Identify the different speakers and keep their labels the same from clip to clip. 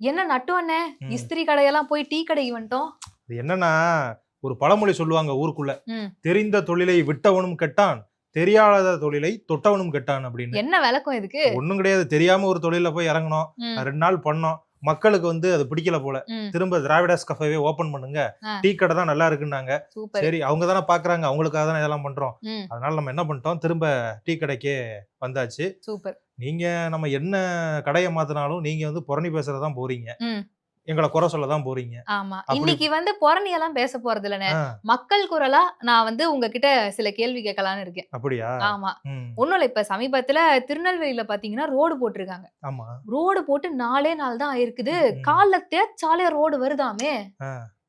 Speaker 1: என்ன நட்டு அண்ணே. இஸ்திரி கடையெல்லாம் போய் டீ கடைக்கு வந்துட்டோம்
Speaker 2: இது என்னன்னா ஒரு பழமொழி சொல்லுவாங்க ஊருக்குள்ள. தெரிந்த தொழிலை விட்டவனும் கெட்டான் தெரியாத தொழிலை தொட்டவனும் கெட்டான் அப்படின்னு.
Speaker 1: என்ன விளக்கம் இதுக்கு?
Speaker 2: ஒண்ணும் கிடையாது. தெரியாம ஒரு தொழில போய் இறங்கணும் ரெண்டு நாள் பண்ணோம். மக்களுக்கு வந்து அது பிடிக்கல போல. திரும்ப திராவிடாஸ் கஃபேவே ஓபன் பண்ணுங்க. டீ கடை தான் நல்லா இருக்குன்னாங்க. சரி அவங்க தானே பாக்குறாங்க அவங்களுக்காக தானே இதெல்லாம் பண்றோம். அதனால நம்ம என்ன பண்ணிட்டோம் திரும்ப டீ கடைக்கே வந்தாச்சு.
Speaker 1: சூப்பர்.
Speaker 2: நீங்க நம்ம என்ன கடையை மாத்தினாலும் நீங்க வந்து புரணி பேசுறதான் போறீங்க. எங்களை குறை சொல்ல தான் போறீங்க.
Speaker 1: ஆமா. இன்னைக்கு வந்து புறணி எல்லாம் பேச போறது இல்லைண்ணே
Speaker 2: ஆ,
Speaker 1: மக்கள் குரலா நான் வந்து உங்ககிட்ட சில கேள்வி கேட்கலான்னு இருக்கேன்.
Speaker 2: அப்படியா?
Speaker 1: ஆமா. ஒண்ணும் இல்ல இப்ப சமீபத்துல திருநெல்வேலியில பாத்தீங்கன்னா ரோடு போட்டிருக்காங்க.
Speaker 2: ஆமா.
Speaker 1: ரோடு போட்டு நாலே நாள் தான் ஆயிருக்குது. கால்ல தேய்ச்சாலே ரோடு வருதாமே.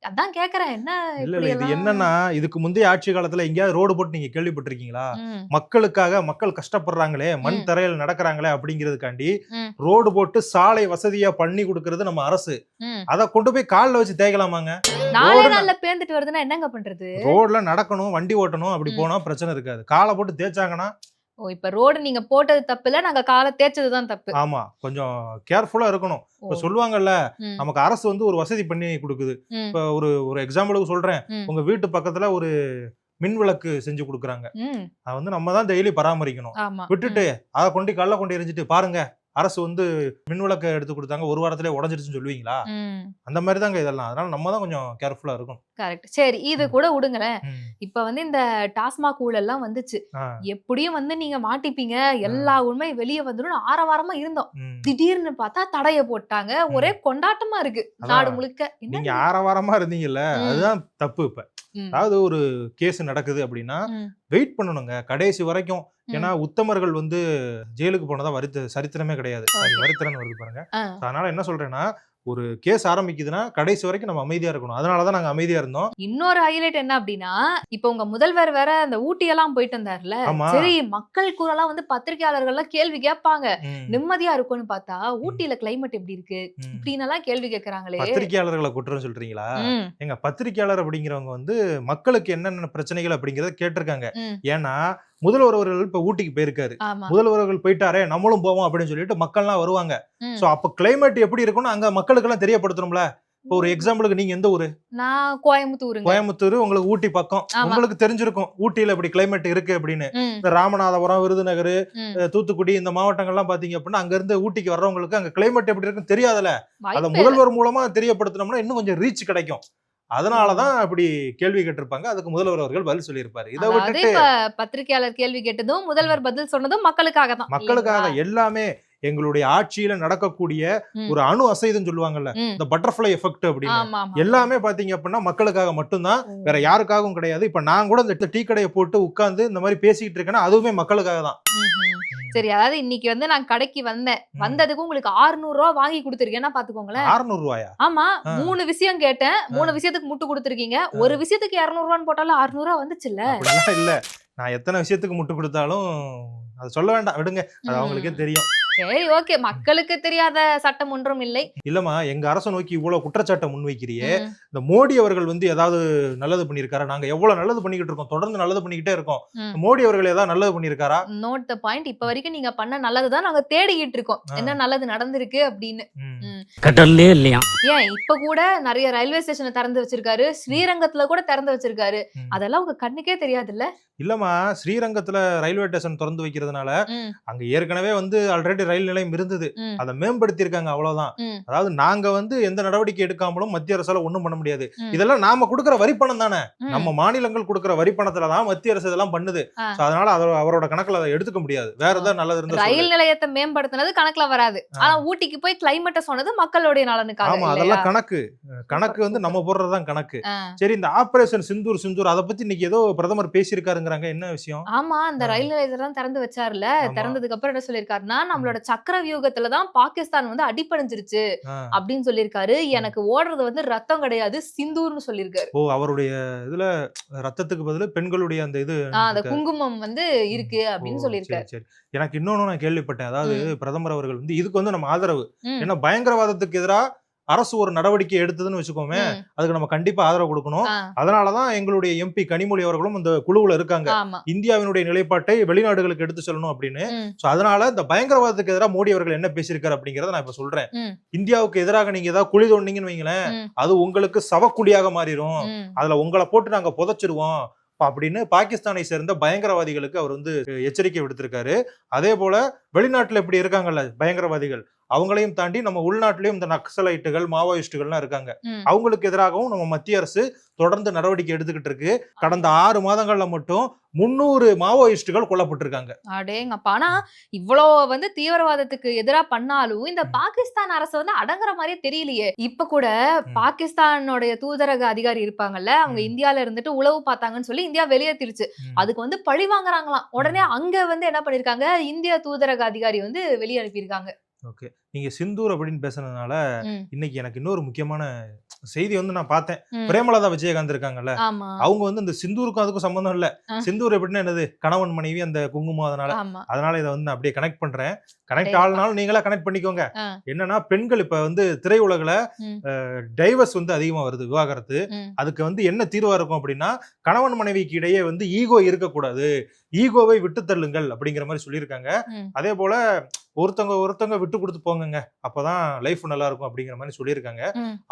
Speaker 1: அதான் கேக்குறேன் என்ன
Speaker 2: இல்ல இல்ல இது? என்னன்னா இதுக்கு முந்தைய ஆட்சி காலத்துல எங்கேயாவது ரோடு போட்டு நீங்க கேள்விப்பட்டிருக்கீங்களா மக்களுக்காக மக்கள் கஷ்டப்படுறாங்களே மண். தரையில் நடக்கிறாங்களே அப்படிங்கிறதுக்காண்டி. ரோடு போட்டு சாலை வசதியா பண்ணி கொடுக்கறது நம்ம அரசு. அதை கொண்டு போய் கால்ல வச்சு தேய்க்கலாமாங்க ரோடு
Speaker 1: நாள்ல பேந்துட்டு வருதுன்னா என்னங்க பண்றது
Speaker 2: ரோட்ல நடக்கணும் வண்டி ஓட்டணும் அப்படி. போனா பிரச்சனை இருக்காது காலை போட்டு தேய்ச்சாங்கன்னா
Speaker 1: ஓ இப்ப ரோடு நீங்க போட்டது தப்பு இல்ல நாங்க காலை தேய்ச்சதுதான் தப்பு.
Speaker 2: ஆமா கொஞ்சம் கேர்ஃபுல்லா இருக்கணும். இப்ப சொல்லுவாங்கல்ல நமக்கு அரசு வந்து ஒரு வசதி பண்ணி கொடுக்குது. இப்ப ஒரு ஒரு எக்ஸாம்பிளுக்கு சொல்றேன். உங்க வீட்டு பக்கத்துல ஒரு மின் விளக்கு செஞ்சு கொடுக்குறாங்க. அதை வந்து நம்ம தான் டெய்லி பராமரிக்கணும். விட்டுட்டு அதை கொண்டு கல்ல கொண்டு எரிஞ்சிட்டு பாருங்க. அரசு வந்து மின் விளக்கு எடுத்து கொடுத்தாங்க. ஒரு வாரத்திலே உடஞ்சிருச்சுன்னு சொல்லுவீங்களா? அந்த மாதிரி தாங்க இதெல்லாம். அதனால நம்ம தான் கொஞ்சம் கேர்ஃபுல்லா இருக்கும்
Speaker 1: கரெக்ட் சரி இது. கூட விடுங்களேன். இப்ப வந்து இந்த டாஸ்மாக் ஊழல்லாம் வந்துச்சு. எப்படியும் வந்து நீங்க மாட்டிப்பீங்க. எல்லா உண்மை வெளியே வந்துடும் ஆரவாரமா இருந்தோம். திடீர்னு பார்த்தா தடைய போட்டாங்க. ஒரே கொண்டாட்டமா இருக்கு. நாடு முழுக்க.
Speaker 2: நீங்க ஆரவாரமா இருந்தீங்கல்ல. அதுதான் தப்பு இப்ப. அதாவது ஒரு கேஸ் நடக்குது அப்படின்னா வெயிட் பண்ணணுங்க கடைசி வரைக்கும். ஏன்னா உத்தமர்கள் வந்து ஜெயிலுக்கு போனதா வரித்த சரித்திரமே கிடையாது சாரி
Speaker 1: Okay.
Speaker 2: வரித்திரன் வருது பாருங்க அதனால என்ன சொல்றேன்னா ஒரு கேஸ் ஆரம்பிக்குதுன்னா கடைசி வரைக்கும் நம்ம அமைதியா இருக்கணும். அதனாலதான் நாங்க அமைதியா இருந்தோம்.
Speaker 1: இன்னொரு ஹைலைட் என்ன அப்படின்னா இப்ப உங்க முதல்வர் வேற அந்த ஊட்டி எல்லாம் போயிட்டு
Speaker 2: ஆமா.
Speaker 1: சரி மக்கள் கூறலாம் வந்து பத்திரிகையாளர்கள் எல்லாம் கேள்வி கேட்பாங்க. நிம்மதியா இருக்கும்னு பார்த்தா ஊட்டியில கிளைமேட் எப்படி இருக்கு. இப்படின்னு எல்லாம் கேள்வி கேக்குறாங்களே
Speaker 2: பத்திரிக்கையாளர்களை குற்றம் சொல்றீங்களா? எங்க பத்திரிக்கையாளர் அப்படிங்கிறவங்க வந்து மக்களுக்கு என்னென்ன பிரச்சனைகள் அப்படிங்கறத கேட்டிருக்காங்க. ஏன்னா முதல்வர் அவர்கள் இப்ப ஊட்டிக்கு போயிருக்காரு. முதல்வர் அவர்கள் போயிட்டாரே நம்மளும் போவோம் அப்படின்னு சொல்லிட்டு மக்கள்லாம் வருவாங்க. சோ அப்ப கிளைமேட் எப்படி இருக்கும்னு அங்க மக்களுக்கு எல்லாம் தெரியப்படுத்தணும்ல? இப்போ ஒரு எக்ஸாம்பிளுக்கு நீங்க எந்த ஊரு?
Speaker 1: நான் கோயம்புத்தூருங்க.
Speaker 2: கோயம்புத்தூர் உங்களுக்கு ஊட்டி பக்கம். உங்களுக்கு தெரிஞ்சிருக்கும் ஊட்டியில இப்படி கிளைமேட் இருக்கு அப்படின்னு. இந்த ராமநாதபுரம் விருதுநகர் தூத்துக்குடி இந்த மாவட்டங்கள்லாம் பாத்தீங்க அப்படின்னா அங்க இருந்து ஊட்டிக்கு வர்றவங்களுக்கு அங்க கிளைமேட் எப்படி இருக்குன்னு தெரியாதுல அத. முதல்வர் மூலமா தெரியப்படுத்தினோம்னா இன்னும் கொஞ்சம் ரீச் கிடைக்கும். அதனாலதான் அப்படி கேள்வி கேட்டிருப்பாங்க. அதுக்கு முதல்வர் அவர்கள் பதில் சொல்லியிருப்பாரு. இதை விட்டுட்டு
Speaker 1: பத்திரிகையாளர் கேள்வி கேட்டதும் முதல்வர் பதில் சொன்னதும் மக்களுக்காக தான்
Speaker 2: மக்களுக்காக எல்லாமே எங்களுடைய ஆட்சியில நடக்கக்கூடிய. ஒரு அணு அசைதுன்னு சொல்லுவாங்க
Speaker 1: ம்.
Speaker 2: இந்த பட்டர்ஃபிளை எஃபெக்ட் அப்படின்னு. எல்லாமே பாத்தீங்க அப்படின்னா மக்களுக்காக மட்டும்தான் வேற யாருக்காகவும் கிடையாது. இப்ப நான் கூட இந்த டீ கடையை போட்டு உட்கார்ந்து இந்த மாதிரி பேசிக்கிட்டு இருக்கேன்னா அதுவுமே மக்களுக்காக தான்.
Speaker 1: சரி அதாவது இன்னைக்கு வந்து நான் கடைக்கு வந்தேன். வந்ததுக்கு உங்களுக்கு 600 ரூபா வாங்கி கொடுத்துருக்கேன்னா பாத்துக்கோங்களேன்.
Speaker 2: 600 ரூபாயா
Speaker 1: ஆமா. மூணு விஷயம் கேட்டேன். மூணு விஷயத்துக்கு முட்டு கொடுத்துருக்கீங்க. ஒரு விஷயத்துக்கு 200 ரூபான்னு போட்டாலும் 600 ரூபா வந்துச்சுல்ல
Speaker 2: இல்ல. நான் எத்தனை விஷயத்துக்கு முட்டு கொடுத்தாலும் அது சொல்ல வேண்டாம். விடுங்க. அது. அவங்களுக்கே தெரியும்.
Speaker 1: சரி ஓகே. மக்களுக்கு தெரியாத சட்டம் ஒன்றும் இல்லை.
Speaker 2: இல்லம்மா எங்க அரசை நோக்கி இவ்வளவு குற்றச்சாட்டை முன்வைக்கிறியே இந்த மோடி அவர்கள் வந்து ஏதாவது நல்லது பண்ணியிருக்காரா? நாங்க எவ்வளவு நல்லது பண்ணிக்கிட்டு இருக்கோம். தொடர்ந்து நல்லது பண்ணிக்கிட்டே இருக்கோம். மோடி அவர்கள் ஏதாவது நல்லது பண்ணியிருக்காரா?
Speaker 1: நோட் த பாயிண்ட் இப்ப வரைக்கும் நீங்க பண்ண நல்லதுதான் நாங்க தேடிக்கிட்டு இருக்கோம். என்ன நல்லது நடந்திருக்கு அப்படின்னு.
Speaker 3: கடல்லே இல்லையா?
Speaker 1: ஏன்? இப்ப கூட நிறைய ரயில்வே ஸ்டேஷனை திறந்து வச்சிருக்காரு. ஸ்ரீரங்கத்துல கூட திறந்து வச்சிருக்காரு. அதெல்லாம் உங்க கண்ணுக்கே தெரியாதுல்ல?
Speaker 2: இல்லம்மா ஸ்ரீரங்கத்துல ரயில்வே ஸ்டேஷன் திறந்து வைக்கிறதுனால அங்க ஏற்கனவே வந்து ஆல்ரெடி ரயில் நிலையம் இருந்தது அதை மேம்படுத்தியிருக்காங்க அவ்வளவுதான்
Speaker 1: ம்.
Speaker 2: அதாவது நாங்க வந்து எந்த நடவடிக்கை எடுக்காமலும் மத்திய அரசால ஒண்ணும் பண்ண முடியாது. இதெல்லாம் நாம கொடுக்கிற வரி பணம் தானே. நம்ம மாநிலங்கள் கொடுக்கிற வரி பணத்துல தான் மத்திய அரசு இதெல்லாம் பண்ணுது அதனால அவ- அவரோட கணக்குல அதை எடுத்துக்க முடியாது வேற ஏதாவது நல்லது இருந்தா சொல்லு.
Speaker 1: ரயில் நிலையத்தை மேம்படுத்தினது கணக்குல வராது. ஆனா ஊட்டிக்கு போய் கிளைமேட்டை சொன்னது மக்களுடைய நலனுக்காக
Speaker 2: ஆமா? அதெல்லாம் கணக்கு கணக்கு வந்து நம்ம போடுறதுதான் கணக்கு. சரி இந்த ஆபரேஷன் சிந்தூர் சிந்தூர் அதை பத்தி இன்னைக்கு ஏதோ பிரதமர் பேசியிருக்காருங்கிறாங்க என்ன விஷயம்
Speaker 1: ஆமா அந்த. ரயில் நிலையத்தை தான் திறந்து வச்சாருல. திறந்ததுக்கு அப்புறம் என்ன சொல்லிருக்காருன்னா நம்மளோட சக்கர வியூகத்துல தான் பாகிஸ்தான் வந்து அடிபணிஞ்சிருச்சு
Speaker 2: ஆ.
Speaker 1: அப்படின்னு சொல்லியிருக்காரு. எனக்கு ஓடுறது வந்து ரத்தம் கிடையாது சிந்தூர்னு சொல்லியிருக்காரு.
Speaker 2: ஓ அவருடைய இதுல ரத்தத்துக்கு பதிலா பெண்களுடைய அந்த இது
Speaker 1: அந்த குங்குமம் வந்து இருக்கு அப்படின்னு சொல்லியிருக்காரு.
Speaker 2: எனக்கு இன்னொன்னு நான் கேள்விப்பட்டேன். அதாவது பிரதமர் அவர்கள் வந்து இதுக்கு வந்து நம்ம ஆதரவு. ஏன்னா பயங்கரவாதத்துக்கு எதிரா அரசு ஒரு நடவடிக்கை எடுத்ததுன்னு வச்சுக்கோமே அதுக்கு நம்ம கண்டிப்பா ஆதரவு கொடுக்கணும். அதனாலதான் எங்களுடைய எம்பி கனிமொழி அவர்களும் இந்த குழுவுல இருக்காங்க. இந்தியாவினுடைய நிலைப்பாட்டை வெளிநாடுகளுக்கு எடுத்து செல்லணும் அப்படின்னு. அதனால இந்த பயங்கரவாதத்துக்கு எதிராக மோடி அவர்கள் என்ன பேசியிருக்காரு அப்படிங்கறத நான் இப்ப சொல்றேன். இந்தியாவுக்கு எதிராக நீங்க ஏதாவது குழி தோண்டிங்கன்னு வைங்களேன். அது உங்களுக்கு சவக்குழியாக மாறிடும் அதுல உங்களை போட்டு நாங்க புதைச்சிருவோம். அப்படின்னு பாகிஸ்தானை சேர்ந்த பயங்கரவாதிகளுக்கு அவர் வந்து எச்சரிக்கை விடுத்திருக்காரு. அதே போல வெளிநாட்டுல இப்படி இருக்காங்கல்ல பயங்கரவாதிகள் அவங்களையும் தாண்டி நம்ம உள்நாட்டிலையும் இந்த நக்சலைட்டுகள் மாவோயிஸ்டுகள்லாம் இருக்காங்க. அவங்களுக்கு எதிராகவும் நம்ம மத்திய அரசு தொடர்ந்து நடவடிக்கை எடுத்துக்கிட்டு இருக்கு. கடந்த ஆறு மாதங்கள்ல மட்டும் முன்னூறு மாவோயிஸ்டுகள் கொல்லப்பட்டிருக்காங்க.
Speaker 1: அடேங்கப்பா. ஆனா இவ்வளோ வந்து தீவிரவாதத்துக்கு எதிரா பண்ணாலும் இந்த பாகிஸ்தான் அரசு வந்து அடங்குற மாதிரியே தெரியலையே. இப்ப கூட பாகிஸ்தானுடைய தூதரக அதிகாரி இருப்பாங்கல்ல அவங்க. இந்தியால இருந்துட்டு உளவு பார்த்தாங்கன்னு சொல்லி இந்தியா வெளியேற்றிருச்சு. அதுக்கு வந்து பழி வாங்குறாங்களாம். உடனே அங்க வந்து என்ன பண்ணிருக்காங்க? இந்திய தூதரக அதிகாரி வந்து வெளியே அனுப்பியிருக்காங்க
Speaker 2: ஓகே நீங்க சிந்தூர் அப்படின்னு பேசுனதுனால இன்னைக்கு எனக்கு இன்னொரு முக்கியமான செய்தி வந்து நான் பார்த்தேன். பிரேமலதா விஜயகாந்த் இருக்காங்கல்ல அவங்க வந்து இந்த சிந்தூருக்கும் அதுக்கும் சம்பந்தம் இல்ல. சிந்தூர் எப்படின்னா என்னது கணவன் மனைவி அந்த குங்குமம் அதனால அதனால இதை வந்து நான் அப்படியே கனெக்ட் பண்றேன் கனெக்ட். ஆகலனாலும் நீங்களா கனெக்ட் பண்ணிக்கோங்க. என்னன்னா பெண்கள் இப்ப வந்து திரையுலகில். டைவர்ஸ் வந்து அதிகமா வருது விவாகரத்து. அதுக்கு வந்து என்ன தீர்வா இருக்கும் அப்படின்னா கணவன் மனைவிக்கு இடையே வந்து ஈகோ இருக்கக்கூடாது ஈகோவை விட்டு தள்ளுங்கள் அப்படிங்கிற மாதிரி சொல்லியிருக்காங்க. அதே போல ஒருத்தவங்க ஒருத்தவங்க விட்டு கொடுத்து போங்கங்க. அப்பதான் லைஃப் நல்லா இருக்கும் அப்படிங்கிற மாதிரி சொல்லியிருக்காங்க.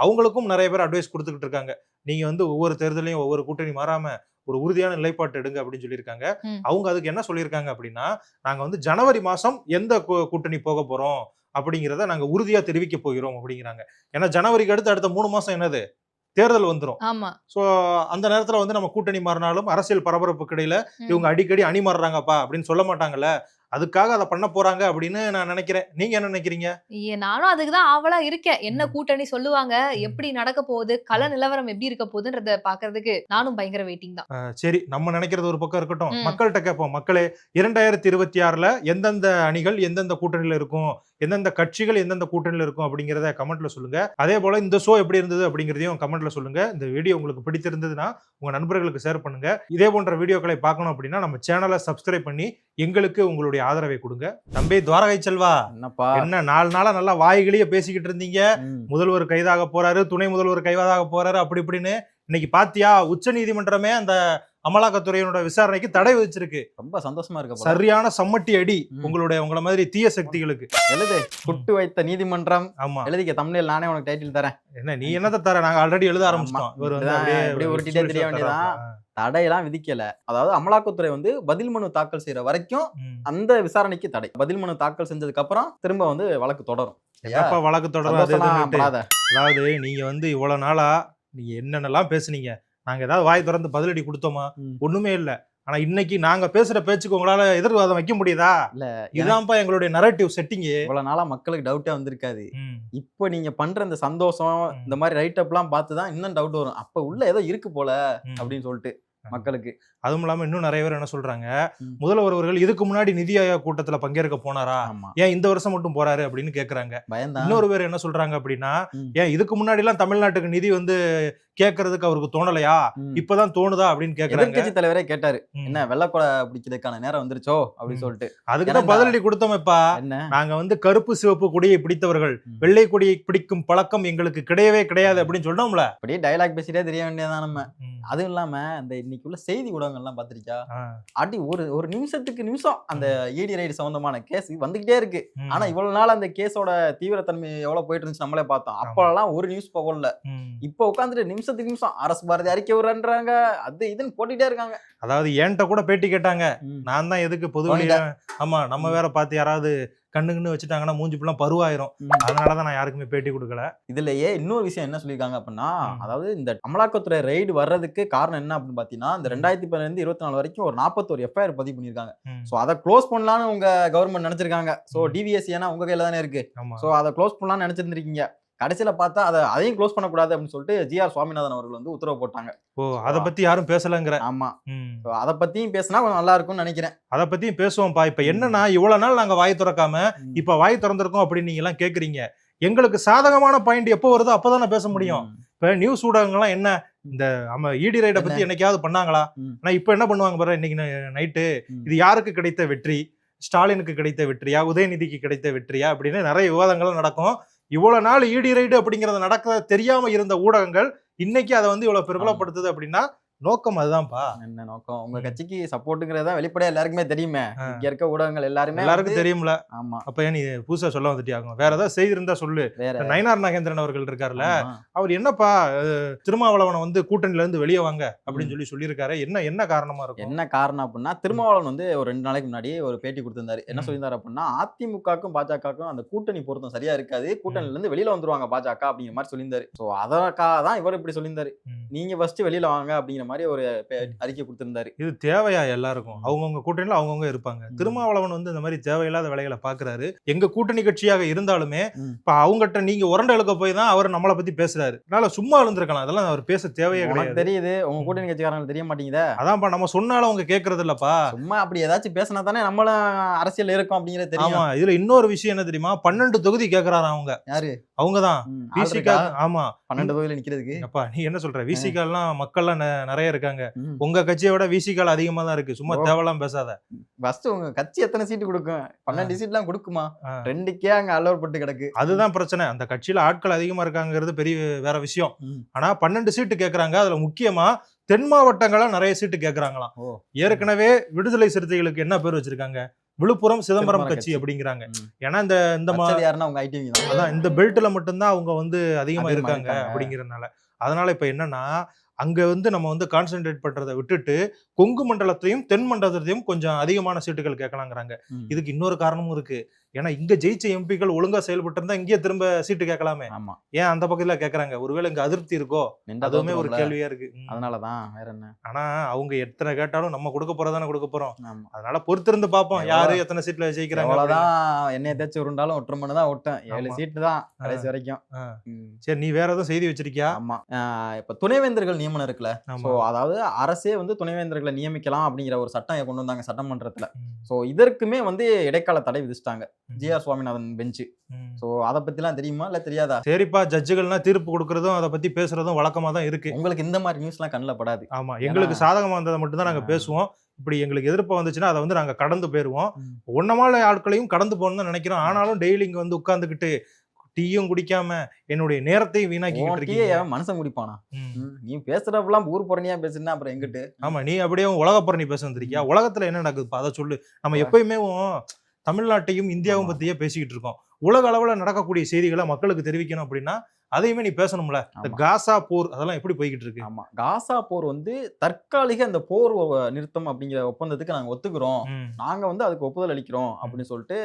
Speaker 2: அவங்களுக்கும் நிறைய பேர் அட்வைஸ் கொடுத்துக்கிட்டு இருக்காங்க. நீங்க வந்து ஒவ்வொரு தேர்தலையும் ஒவ்வொரு கூட்டணி மாறாம ஒரு உறுதியான நிலைப்பாட்டு எடுங்க அப்படின்னு சொல்லியிருக்காங்க. அவங்க அதுக்கு என்ன சொல்லியிருக்காங்க அப்படின்னா நாங்க வந்து ஜனவரி மாசம் எந்த கூட்டணி போக போறோம் அப்படிங்கிறத நாங்க உறுதியா தெரிவிக்க போகிறோம் அப்படிங்கிறாங்க. ஏன்னா ஜனவரிக்கு அடுத்து அடுத்த மூணு மாசம் என்னது? தேர்தல் வந்துரும்.
Speaker 1: ஆமா.
Speaker 2: சோ அந்த நேரத்துல வந்து நம்ம கூட்டணி மாறினாலும் அரசியல் பரபரப்புக்கு இடையில. இவங்க அடிக்கடி அணி மாறுறாங்கப்பா அப்படின்னு சொல்ல மாட்டாங்கல்ல. அதுக்காக அதை பண்ண போறாங்க அப்படின்னு நான் நினைக்கிறேன். நீங்க என்ன நினைக்கிறீங்க?
Speaker 1: நானும் அதுக்கு தான் ஆவலா இருக்கேன். என்ன. கூட்டணி சொல்லுவாங்க. எப்படி நடக்க போகுது? கள நிலவரம் எப்படி இருக்க போகுதுன்றத பாக்குறதுக்கு நானும் பயங்கர வெயிட்டிங் தான்.
Speaker 2: சரி. நம்ம நினைக்கிறது ஒரு பக்கம் இருக்கட்டும். மக்கள்கிட்ட கேட்போம் மக்களே இரண்டாயிரத்தி இருபத்தி ஆறுல எந்தெந்த அணிகள் எந்தெந்த கூட்டணியில இருக்கும்? எந்தெந்த கட்சிகள் எந்தெந்த கூட்டணியில இருக்கும் அப்படிங்கிறத கமெண்ட்ல சொல்லுங்க. அதே போல இந்த ஷோ எப்படி இருந்தது அப்படிங்கிறதையும் கமெண்ட்ல சொல்லுங்க. இந்த வீடியோ உங்களுக்கு பிடித்திருந்ததுன்னா உங்க நண்பர்களுக்கு ஷேர் பண்ணுங்க. இதே போன்ற வீடியோக்களை பார்க்கணும் அப்படின்னா நம்ம சேனலை சப்ஸ்கிரைப் பண்ணி எங்களுக்கு உங்களுடைய ஆதரவை கொடுங்க. தம்பி துவாரகை செல்வா
Speaker 3: என்னப்பா?
Speaker 2: என்ன நாலு நாளா நல்லா வாய்களையே பேசிக்கிட்டு இருந்தீங்க. முதல்வர் கைதாக போறாரு துணை முதல்வர் கைதாக போறாரு அப்படி இப்படின்னு. இன்னைக்கு பாத்தியா உச்ச நீதிமன்றமே அந்த அமலாக்கத்துறையினோட விசாரணைக்கு தடை விதிச்சிருக்கு.
Speaker 3: ரொம்ப சந்தோஷமா இருக்க.
Speaker 2: சரியான சம்மட்டி அடி. உங்களுடைய உங்கள மாதிரி தீய சக்திகளுக்கு.
Speaker 3: எழுது. குட்டு வைத்த நீதிமன்றம்.
Speaker 2: ஆமா.
Speaker 3: எழுதிக்க தமிழில் நானே உனக்கு டைட்டில் தரேன்.
Speaker 2: என்ன நீ என்னத்த தர? நாங்க ஆல்ரெடி எழுத ஆரம்பிச்சிட்டோம். இவர் வந்து
Speaker 3: தெரிய.
Speaker 2: தர்றாரு.
Speaker 3: தடையெல்லாம் விதிக்கல. அதாவது அமலாக்கத்துறை வந்து பதில் மனு தாக்கல் செய்யற வரைக்கும். அந்த விசாரணைக்கு தடை. பதில் மனு தாக்கல் செஞ்சதுக்கு அப்புறம் திரும்ப வந்து வழக்கு தொடரும்.
Speaker 2: வழக்கு தொடரும். அதாவது நீங்க வந்து இவ்வளவு நாளா நீங்க என்னென்னலாம் பேசுனீங்க? நாங்க ஏதாவது வாய் திறந்து பதிலடி கொடுத்தோமா. ஒண்ணுமே இல்ல. ஆனா இன்னைக்கு நாங்க பேசுற பேச்சுக்கு உங்களால எதிர்வாதம் வைக்க முடியுதா?
Speaker 3: இல்ல,
Speaker 2: இதுதான்ப்பா எங்களுடைய நரேட்டிவ் செட்டிங்கு
Speaker 3: இவ்வளவு நாளா மக்களுக்கு டவுட்டே வந்திருக்காது. இப்போ நீங்க பண்ற இந்த சந்தோஷம். இந்த மாதிரி ரைட் அப்லாம் பார்த்து தான் இன்னும் டவுட் வரும். அப்ப உள்ள ஏதோ இருக்கு போல அப்படின்னு சொல்லிட்டு. மக்களுக்கு.
Speaker 2: அதுவும் இல்லாம இன்னும் நிறைய பேர் என்ன சொல்றாங்க. முதல்வர் அவர்கள் இதுக்கு முன்னாடி நிதி ஆயோக் கூட்டத்துல பங்கேற்க போனாரா? ஏன் இந்த வருஷம் மட்டும் போறாரு அப்படின்னு கேக்குறாங்க.
Speaker 3: பயந்தான்
Speaker 2: இன்னொரு பேர் என்ன சொல்றாங்க அப்படின்னா. ஏன் இதுக்கு முன்னாடி எல்லாம் தமிழ்நாட்டுக்கு நிதி வந்து கேட்கறதுக்கு அவருக்கு தோணலையா. இப்பதான் தோணுதா அப்படின்னு கேக்குறாங்க.
Speaker 3: எதிர்க்கட்சி தலைவரே கேட்டாரு. என்ன வெள்ளக்கொடை பிடிக்கிறதுக்கான நேரம் வந்துருச்சோ? அப்படின்னு. சொல்லிட்டு.
Speaker 2: அதுக்குதான் பதிலடி கொடுத்தோமேப்பா. நாங்க வந்து கருப்பு சிவப்பு கொடியை பிடித்தவர்கள். வெள்ளை கொடியை பிடிக்கும் பழக்கம் எங்களுக்கு கிடையவே கிடையாது அப்படின்னு சொன்னோம்ல
Speaker 3: அப்படியே டயலாக் பேசிட்டே தெரிய வேண்டியதான் நம்ம. அதுவும் இல்லாம இந்த இன்னைக்கு உள்ள செய்தி ஊடகங்கள்லாம் பாத்திருக்கா
Speaker 2: ஆ.
Speaker 3: அடி ஒரு ஒரு நிமிஷத்துக்கு நிமிஷம் அந்த இடி ரைடு சம்பந்தமான கேஸ் வந்துகிட்டே இருக்கு. ஆனா இவ்வளவு நாள் அந்த கேஸோட தீவிரத்தன்மை எவ்வளவு போயிட்டு இருந்துச்சு நம்மளே பார்த்தோம். அப்பெல்லாம் ஒரு நியூஸ் போகல. இப்போ உட்காந்துட்டு நிமிஷத்துக்கு நிமிஷம் அரசு பாரதி அறிக்கை விடுறன்றாங்க. அது இதுன்னு போட்டுட்டே இருக்காங்க.
Speaker 2: அதாவது என்கிட்ட கூட பேட்டி கேட்டாங்க. நான் தான் எதுக்கு பொது ஆமா நம்ம வேற பார்த்து யாராவது கண்ணுக்குன்னு வச்சுட்டாங்கன்னா மூஞ்சி ஃபுல்லாம் பருவாயிரும்
Speaker 3: ம்.
Speaker 2: அதனாலதான் நான் யாருக்குமே பேட்டி கொடுக்கல
Speaker 3: இதுலயே இன்னொரு விஷயம் என்ன சொல்லியிருக்காங்க அப்படின்னா. அதாவது இந்த அமலாக்கத்துறை ரைடு வர்றதுக்கு காரணம் என்ன அப்படின்னு பாத்தீங்கன்னா இந்த. ரெண்டாயிரத்தி பதினஞ்சு இருபத்தி நாலு வரைக்கும் ஒரு நாற்பத்தோரு எஃப்ஐஆர் பதிவு பண்ணியிருக்காங்க. ஸோ அதை க்ளோஸ் பண்ணலாம்னு உங்க கவர்மெண்ட் நினைச்சிருக்காங்க ஸோ. டிவிஎஸ் ஏன்னா உங்க கையில தானே இருக்கு ஸோ அதை க்ளோஸ் பண்ணலாம்னு நினைச்சிருந்திருக்கீங்க கடைசியில பார்த்தா அதை அதையும் க்ளோஸ் பண்ணக்கூடாது அப்படின்னு சொல்லிட்டு ஜிஆர் சுவாமிநாதன் அவர்கள் வந்து உத்தரவு போட்டாங்க.
Speaker 2: ஓ அத பத்தி யாரும் பேசலங்கிற.
Speaker 3: ஆமா.
Speaker 2: ம்.
Speaker 3: ஸோ அதை பத்தியும் பேசினா கொஞ்சம் நல்லா இருக்கும்னு நினைக்கிறேன்.
Speaker 2: அத பத்தியும் பேசுவோம்ப்பா. இப்ப என்னன்னா இவ்வளவு நாள் நாங்க வாய் திறக்காம. இப்ப வாய் திறந்திருக்கோம் அப்படின்னு நீங்க எல்லாம் கேக்குறீங்க. எங்களுக்கு சாதகமான பாயிண்ட் எப்போ வருதோ அப்பதானே பேச முடியும். இப்ப நியூஸ் ஊடகங்கள்லாம் என்ன? இந்த நம்ம இடி ரைட பத்தி என்னைக்காவது பண்ணாங்களா?
Speaker 3: ம்.
Speaker 2: ஆனா இப்ப என்ன பண்ணுவாங்க பாரு இன்னைக்கு நைட்டு. இது யாருக்கு கிடைத்த வெற்றி? ஸ்டாலினுக்கு கிடைத்த வெற்றியா? உதயநிதிக்கு கிடைத்த வெற்றியா? அப்படின்னு நிறைய விவாதங்கள் நடக்கும். இவ்வளவு நாள் ஈடி ரைடு அப்படிங்கறது நடக்க தெரியாம இருந்த ஊடகங்கள் இன்னைக்கு அதை வந்து இவ்வளவு பிரபலப்படுத்துது அப்படின்னா நோக்கம் அதுதான்ப்பா.
Speaker 3: என்ன நோக்கம்? உங்க. கட்சிக்கு சப்போர்ட்டுங்கிறதா வெளிப்படையா எல்லாருக்குமே தெரியுமே. இங்க இருக்க ஊடகங்கள் எல்லாருமே
Speaker 2: எல்லாருக்கும் தெரியும்ல.
Speaker 3: ஆமா.
Speaker 2: அப்ப ஏன் நீ புதுசா சொல்ல வந்துட்டியாகும் வேற ஏதாவது செய்தி இருந்தா சொல்லு நயினார் நாகேந்திரன் அவர்கள் இருக்காருல்ல. அவர் என்னப்பா திருமாவளவனை வந்து கூட்டணியில இருந்து வெளியே வாங்க அப்படின்னு சொல்லி சொல்லியிருக்காரு. என்ன என்ன காரணமா இருக்கும்?
Speaker 3: என்ன காரணம் அப்படின்னா திருமாவளவன் வந்து ஒரு ரெண்டு நாளைக்கு முன்னாடி ஒரு பேட்டி கொடுத்திருந்தாரு. என்ன. சொல்லியிருந்தாரு அப்படின்னா அதிமுகக்கும் பாஜகவுக்கும் அந்த கூட்டணி பொருத்தம் சரியா இருக்காது. கூட்டணில இருந்து வெளியில வந்துருவாங்க பாஜக அப்படிங்கிற மாதிரி சொல்லியிருந்தாரு. சோ அதற்காக தான் இவர் இப்படி சொல்லியிருந்தாரு. நீங்க ஃபர்ஸ்ட் வெளியில வாங்க அப்படிங்கிற மாதிரி ஒரு அறிக்கை கொடுத்திருந்தாரு.
Speaker 2: இது தேவையா எல்லாருக்கும்? அவங்கவுங்க கூட்டணியில அவங்கவுங்க இருப்பாங்க. திருமாவளவன் வந்து இந்த மாதிரி தேவையில்லாத வேலைகளை பாக்குறாரு. எங்க கூட்டணி கட்சியாக இருந்தாலுமே. இப்ப அவங்ககிட்ட நீங்க உரண்ட இழுக்க போய் தான் அவர் நம்மளை பத்தி பேசுறாரு. அதனால சும்மா இருந்திருக்கலாம். அதெல்லாம் அவர் பேச தேவையே கிடையாது.
Speaker 3: தெரியுது. உங்க கூட்டணி கட்சிக்காரங்களுக்கு தெரிய மாட்டேங்குதே.
Speaker 2: அதான்ப்பா நம்ம சொன்னாலும் அவங்க கேட்கறது இல்லப்பா.
Speaker 3: சும்மா அப்படி ஏதாச்சும் பேசினா தானே நம்மளும் அரசியல் இருக்கோம் அப்படிங்கிறது
Speaker 2: ஆமா
Speaker 3: தெரியும்
Speaker 2: இதுல இன்னொரு விஷயம் என்ன தெரியுமா? பன்னெண்டு தொகுதி கேக்குறாரு அவங்க?
Speaker 3: யாரு?
Speaker 2: அவங்கதான்
Speaker 3: இருக்கா?
Speaker 2: ஆமா.
Speaker 3: பன்னெண்டு தொகுதியில நிக்கிறதுக்கு?
Speaker 2: அப்பா நீ என்ன சொல்ற? விசிகா எல்லாம் மக்கள்லாம் நிறைய இருக்காங்க. உங்க கட்சியை விட விசிகால் அதிகமா தான் இருக்கு. சும்மா. தேவையெல்லாம் பேசாத.
Speaker 3: ஃபர்ஸ்ட் உங்க கட்சி எத்தனை சீட்டு கொடுக்கும் பன்னெண்டு சீட்லாம் கொடுக்குமா. ரெண்டுக்கே அங்க அலோர் பட்டு கிடக்கு.
Speaker 2: அதுதான் பிரச்சனை. அந்த கட்சியில ஆட்கள் அதிகமா இருக்காங்கிறது பெரிய வேற விஷயம். ஆனா பன்னெண்டு சீட்டு கேக்குறாங்க. அதுல முக்கியமா தென் மாவட்டங்களா நிறைய சீட்டு கேக்குறாங்களாம். ஏற்கனவே விடுதலை சிறுத்தைகளுக்கு என்ன பேர் வச்சிருக்காங்க? விழுப்புரம் சிதம்பரம் கட்சி. அப்படிங்கிறாங்க. ஏன்னா இந்த இந்த அதான் இந்த பெல்ட்ல மட்டும்தான் அவங்க வந்து அதிகமா இருக்காங்க. அப்படிங்கறதுனால. அதனால இப்ப என்னன்னா அங்க வந்து நம்ம வந்து கான்சென்ட்ரேட் பண்றதை விட்டுட்டு கொங்கு மண்டலத்தையும் தென் மண்டலத்தையும் கொஞ்சம் அதிகமான சீட்டுகள் கேட்கலாங்கிறாங்க. இதுக்கு இன்னொரு காரணமும் இருக்கு. ஏன்னா இங்க ஜெயிச்ச எம்பிக்கள் ஒழுங்கா செயல்பட்டு இருந்தா இங்கேயே திரும்ப சீட்டு கேட்கலாமே.
Speaker 3: ஆமா.
Speaker 2: ஏன் அந்த பக்கத்துல கேக்குறாங்க ஒருவேளை இங்க அதிருப்தி இருக்கோ? அதுவுமே ஒரு. கேள்வியா இருக்கு.
Speaker 3: அதனாலதான் வேற என்ன?
Speaker 2: ஆனா அவங்க எத்தனை கேட்டாலும் நம்ம கொடுக்க போறதானே கொடுக்க போறோம். அதனால பொறுத்திருந்து பார்ப்போம். யாரு எத்தனை சீட்ல ஜெயிக்கிறாங்க.
Speaker 3: எவ்வளவுதான் எண்ணெய் தேய்ச்சி உருண்டாலும் ஒட்டுறமனு தான் ஒட்டும் ஏழு. சீட்டு தான் கடைசி வரைக்கும்.
Speaker 2: சரி நீ வேற எதுவும் செய்தி வச்சிருக்கியா?
Speaker 3: ஆமா. இப்ப துணைவேந்தர்கள் நியமனம் இருக்குல்ல. சோ அதாவது அரசே வந்து துணைவேந்தர்களை நியமிக்கலாம் அப்படிங்கிற ஒரு சட்டம் கொண்டு வந்தாங்க சட்டமன்றத்துல. சோ இதற்குமே வந்து இடைக்கால தடை விதிச்சிட்டாங்க. G R Swaminathan bench. So அதை பத்திலாம் தெரியுமா இல்ல தெரியாதா?
Speaker 2: சரிப்பா ஜட்ஜுகள்லாம் தீர்ப்பு கொடுக்கறதும் அதை பத்தி பேசுறதும் வழக்கமா தான் இருக்கு.
Speaker 3: உங்களுக்கு இந்த மாதிரி நியூஸ்லாம் கண்ணில் படாது.
Speaker 2: ஆமா எங்களுக்கு சாதகமா வந்ததை மட்டும் தான் நாங்க
Speaker 3: ஆ.
Speaker 2: பேசுவோம். இப்படி எங்களுக்கு எதிர்ப்பு வந்துச்சுன்னா அதை வந்து நாங்க கடந்து போயிருவோம்.
Speaker 3: ம்.
Speaker 2: ஒன்னமால ஆட்களையும் கடந்து போகணும்னு நினைக்கிறோம். ஆனாலும் டெய்லி இங்க வந்து உட்கார்ந்துகிட்டு டீயும் குடிக்காம என்னுடைய நேரத்தையும் வீணாக்கிட்டு இருக்கீங்க.
Speaker 3: மனுஷன் குடிப்பானா? நீ பேசுறப்பெல்லாம் ஊர் புறணியா பேசுனா அப்புறம் எங்கிட்டு?
Speaker 2: ஆமா நீ அப்படியே உலக புறணி பேச வந்திருக்கியா? உலகத்துல என்ன நடக்குதுப்பா? அதை சொல்லு. நம்ம எப்பயுமே தமிழ்நாட்டையும் இந்தியாவும். பத்தியே பேசிக்கிட்டு இருக்கோம். உலக அளவுல நடக்கக்கூடிய செய்திகளை மக்களுக்கு தெரிவிக்கணும் அப்படின்னா அதையுமே நீ பேசணும்ல? இந்த. காசா போர் அதெல்லாம் எப்படி போய்கிட்டு இருக்கு?
Speaker 3: ஆமா. காசா போர் வந்து தற்காலிக அந்த போர் நிறுத்தம் அப்படிங்கிற ஒப்பந்தத்துக்கு நாங்க ஒத்துக்கிறோம். நாங்க வந்து அதுக்கு ஒப்புதல் அளிக்கிறோம் அப்படின்னு சொல்லிட்டு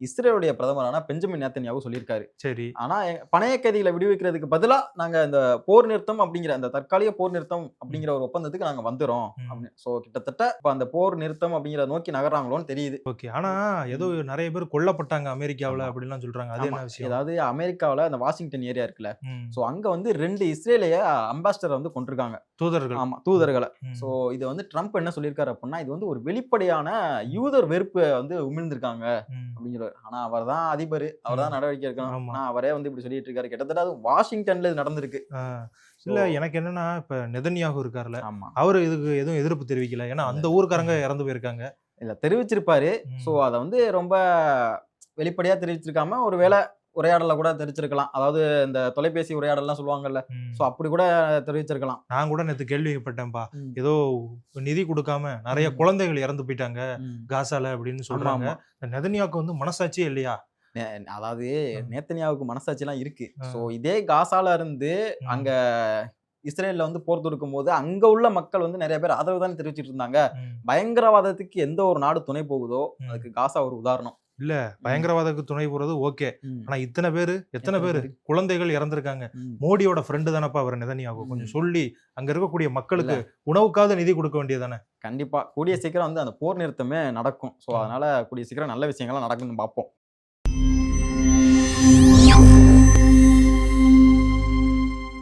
Speaker 3: இஸ்ரேலுடைய பிரதமரான பெஞ்சமின் நேத்தன்யாவு சொல்லியிருக்காரு.
Speaker 2: சரி.
Speaker 3: ஆனா பணைய கைதிகளை விடுவிக்கிறதுக்கு பதிலா நாங்க இந்த போர் நிறுத்தம் அப்படிங்கிற அந்த தற்காலிக போர் நிறுத்தம் அப்படிங்கிற ஒரு ஒப்பந்தத்துக்கு நாங்க வந்துறோம்
Speaker 2: ம்.
Speaker 3: அப்படின்னு. சோ கிட்டத்தட்ட இப்ப அந்த போர் நிறுத்தம் அப்படிங்கிற நோக்கி நகர்றாங்களோன்னு தெரியுது.
Speaker 2: ஓகே. ஆனா ஏதோ நிறைய பேர் கொல்லப்பட்டாங்க அமெரிக்காவுல
Speaker 3: ஆமா.
Speaker 2: அப்படிலாம் சொல்றாங்க. அது. என்ன விஷயம்?
Speaker 3: அதாவது அமெரிக்காவுல அந்த வாஷிங்டன் ஏரியா இருக்குல்ல. சோ அங்க வந்து ரெண்டு இஸ்ரேலிய அம்பாஸ்டர் வந்து கொண்டிருக்காங்க
Speaker 2: தூதர்கள்.
Speaker 3: ஆமா தூதர்களை. சோ இது வந்து ட்ரம்ப் என்ன சொல்லியிருக்காரு அப்படின்னா இது வந்து ஒரு வெளிப்படையான யூதர் வெறுப்பு வந்து உமிழ்ந்திருக்காங்க
Speaker 2: ம்.
Speaker 3: அப்படிங்கிறார் ஆனா அவர் தான் அதிபர். அவர் தான். நடவடிக்கை எடுக்கணும். ஆனா அவரே வந்து இப்படி சொல்லிட்டு இருக்காரு. கிட்டத்தட்ட அது வாஷிங்டன்ல இது நடந்திருக்கு.
Speaker 2: இல்ல எனக்கு என்னன்னா இப்ப நெதன்யாகு இருக்காருல்ல அவரு இதுக்கு எதுவும் எதிர்ப்பு தெரிவிக்கல. ஏன்னா அந்த ஊருக்காரங்க இறந்து போயிருக்காங்க.
Speaker 3: இல்ல தெரிவிச்சிருப்பாரு. சோ அத வந்து ரொம்ப வெளிப்படையா தெரிவிச்சிருக்காம ஒருவேளை உரையாடல கூட தெரிவிச்சிருக்கலாம் அதாவது இந்த தொலைபேசி உரையாடல்லாம் சொல்லுவாங்கல்ல. சோ அப்படி கூட தெரிவிச்சிருக்கலாம்
Speaker 2: நான் கூட நேத்து கேள்விப்பட்டேன்ப்பா. ஏதோ நிதி கொடுக்காம நிறைய. குழந்தைகள் இறந்து போயிட்டாங்க. காசால அப்படின்னு சொல்றாங்க நெதன்யாக்கு வந்து மனசாட்சியே இல்லையா
Speaker 3: அதாவது. நேத்தனியாவுக்கு மனசாட்சி எல்லாம் இருக்கு. சோ இதே காசால இருந்து. அங்க இஸ்ரேல்ல வந்து போர் தொடுக்கும் போது அங்க உள்ள மக்கள் வந்து நிறைய பேர் ஆதரவு தானே தெரிவிச்சிட்டு இருந்தாங்க. பயங்கரவாதத்துக்கு எந்த ஒரு நாடு துணை போகுதோ. அதுக்கு காசா ஒரு உதாரணம்
Speaker 2: பயங்கரவாதத்துக்கு துணை போறது ஓகே. ஆனா இத்தனை பேரு எத்தனை பேரு? குழந்தைகள் இறந்திருக்காங்க. மோடியோட ஃப்ரெண்டு தானப்பா அவர் நெதன்யாகு கொஞ்சம். சொல்லி அங்க இருக்கக்கூடிய மக்களுக்கு உணவுக்காவது நிதி கொடுக்க வேண்டியதானே
Speaker 3: கண்டிப்பா கூடிய சீக்கிரம் வந்து அந்த போர் நிறுத்தமே நடக்கும் சோ
Speaker 2: ம்.
Speaker 3: அதனால கூடிய சீக்கிரம் நல்ல விஷயங்கள்லாம் நடக்கும்னு பார்ப்போம்